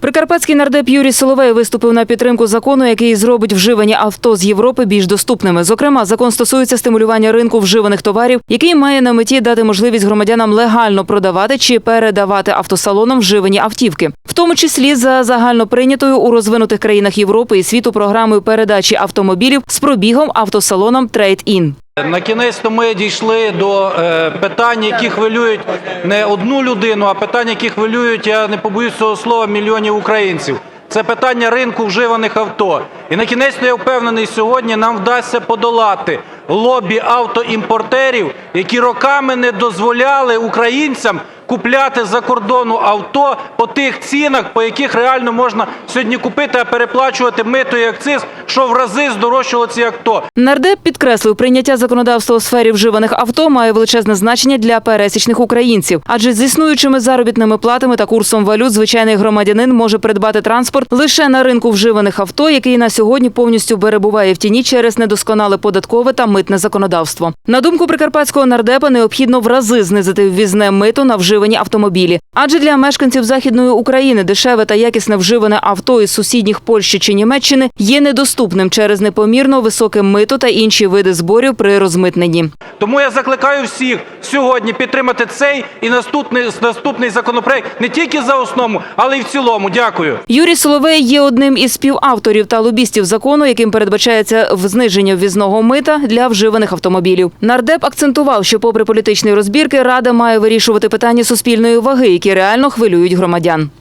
Прикарпатський нардеп Юрій Соловей виступив на підтримку закону, який зробить вживані авто з Європи більш доступними. Зокрема, закон стосується стимулювання ринку вживаних товарів, який має на меті дати можливість громадянам легально продавати чи передавати автосалонам вживані автівки, в тому числі за загально прийнятою у розвинутих країнах Європи і світу програмою передачі автомобілів з пробігом автосалоном Trade-In. На кінець ми дійшли до е, питань, які хвилюють не одну людину, а питань, які хвилюють, я не побоюсь цього слова, мільйонів українців. Це питання ринку вживаних авто. І на кінець я впевнений, сьогодні нам вдасться подолати лобі автоімпортерів, які роками не дозволяли українцям купляти за кордону авто по тих цінах, по яких реально можна сьогодні купити, а переплачувати мито і акциз, що в рази здорожчало ці авто. Нардеп підкреслив, прийняття законодавства у сфері вживаних авто має величезне значення для пересічних українців, адже з існуючими заробітними платами та курсом валют звичайний громадянин може придбати транспорт лише на ринку вживаних авто, який на сьогодні повністю перебуває в тіні через недосконале податкове та митне законодавство. На думку прикарпатського нардепа, необхідно в рази знизити ввізне мито на вживані автомобілі, адже для мешканців західної України дешеве та якісне вживане авто із сусідніх Польщі чи Німеччини є недоступним через непомірно високе мито та інші види зборів при розмитненні. Тому я закликаю всіх сьогодні підтримати цей і наступний, наступний законопроект не тільки за основу, але й в цілому. Дякую. Юрій Соловей є одним із співавторів та лобістів закону, яким передбачається в зниження ввізного мита для вживаних автомобілів. Нардеп акцентував, що, попри політичні розбірки, рада має вирішувати питання суспільної ваги, які реально хвилюють громадян.